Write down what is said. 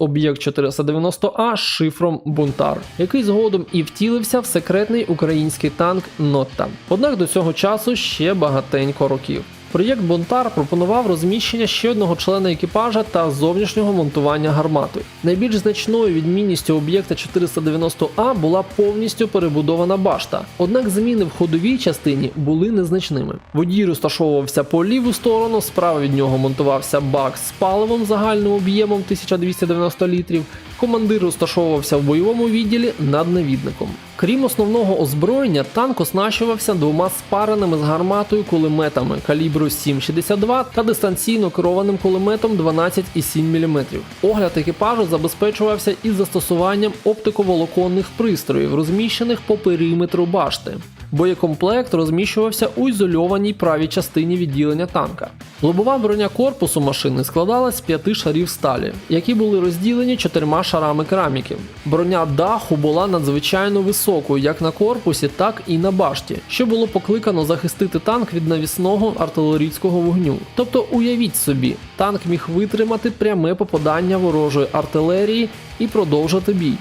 об'єкт 490А з шифром Бунтар, який згодом і втілився в секретний український танк Нотта. Однак до цього часу ще багатенько років. Проєкт Бунтар пропонував розміщення ще одного члена екіпажа та зовнішнього монтування гармати. Найбільш значною відмінністю об'єкта 490А була повністю перебудована башта. Однак зміни в ходовій частині були незначними. Водій розташовувався по ліву сторону, справа від нього монтувався бак з паливом загальним об'ємом 1290 літрів. Командир розташовувався в бойовому відділі над навідником. Крім основного озброєння, танк оснащувався двома спареними з гарматою кулеметами калібру 7,62 та дистанційно керованим кулеметом 12,7 мм. Огляд екіпажу забезпечувався із застосуванням оптиковолоконних пристроїв, розміщених по периметру башти. Боєкомплект розміщувався у ізольованій правій частині відділення танка. Лобова броня корпусу машини складалась з п'яти шарів сталі, які були розділені чотирма шарами кераміки. Броня даху була надзвичайно високою як на корпусі, так і на башті, що було покликано захистити танк від навісного артилерійського вогню. Тобто, уявіть собі, танк міг витримати пряме попадання ворожої артилерії і продовжити бій.